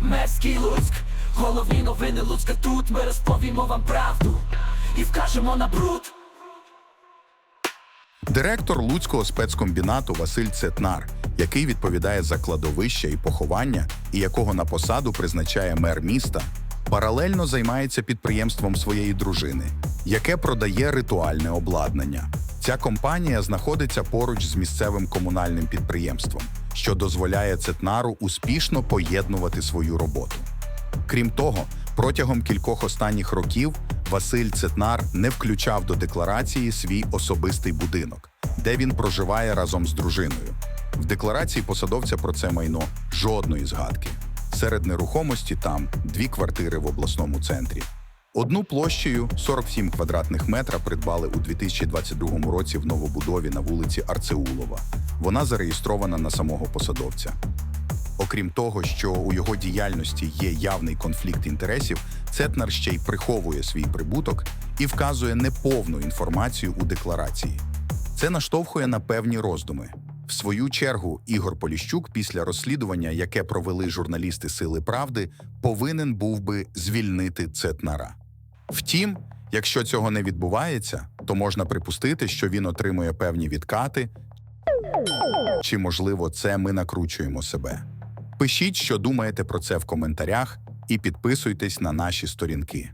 Мерський Луцьк, головні новини Луцька тут ми розповімо вам правду і вкажемо на бруд. Директор Луцького спецкомбінату Василь Цетнар, який відповідає за кладовище і поховання, і якого на посаду призначає мер міста, паралельно займається підприємством своєї дружини, яке продає ритуальне обладнання. Ця компанія знаходиться поруч з місцевим комунальним підприємством, що дозволяє Цетнару успішно поєднувати свою роботу. Крім того, протягом кількох останніх років Василь Цетнар не включав до декларації свій особистий будинок, де він проживає разом з дружиною. В декларації посадовця про це майно жодної згадки. Серед нерухомості там дві квартири в обласному центрі. Одну площею 47 квадратних метра придбали у 2022 році в новобудові на вулиці Арцеулова. Вона зареєстрована на самого посадовця. Окрім того, що у його діяльності є явний конфлікт інтересів, Цетнар ще й приховує свій прибуток і вказує неповну інформацію у декларації. Це наштовхує на певні роздуми. В свою чергу, Ігор Поліщук, після розслідування, яке провели журналісти Сили Правди, повинен був би звільнити Цетнара. Втім, якщо цього не відбувається, то можна припустити, що він отримує певні відкати, чи можливо це ми накручуємо себе. Пишіть, що думаєте про це в коментарях, і підписуйтесь на наші сторінки.